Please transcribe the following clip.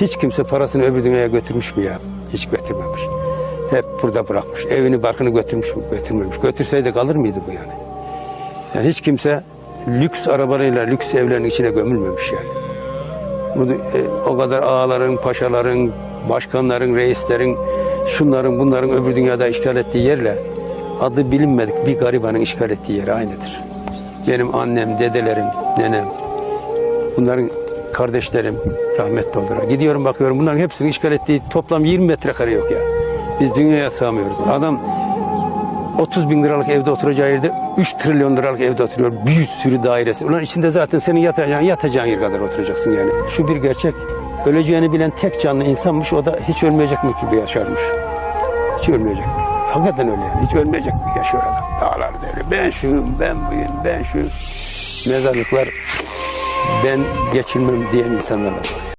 Hiç kimse parasını öbür dünyaya götürmüş mü ya? Hiç götürmemiş. Hep burada bırakmış. Evini barkını götürmüş mü? Götürmemiş. Götürseydi kalır mıydı bu yani? yani hiç kimse lüks arabalarıyla lüks evlerin içine gömülmemiş yani. Bu, e, o kadar ağaların, paşaların, başkanların, reislerin, şunların bunların öbür dünyada işgal ettiği yerle adı bilinmedik bir garibanın işgal ettiği yer aynıdır. Benim annem, dedelerim, nenem, bunların kardeşlerim rahmetli oldular. Gidiyorum bakıyorum bunların hepsinin işgal ettiği toplam 20 metrekare yok ya. Biz dünyaya sığamıyoruz. Adam 30 bin liralık evde oturacağı yerde 3 trilyon liralık evde oturuyor. Bir sürü dairesi. Ulan içinde zaten senin yatacağın, yatacağın yer kadar oturacaksın yani. Şu bir gerçek. Öleceğini bilen tek canlı insanmış. O da hiç ölmeyecek mi gibi yaşarmış. Hiç ölmeyecek. Hakikaten öyle yani. Hiç ölmeyecek mi yaşıyor adam. Dağlarda öyle. Ben şuyum, ben buyum, ben şu. Mezarlıklar ben geçilmem diyen insanlar var.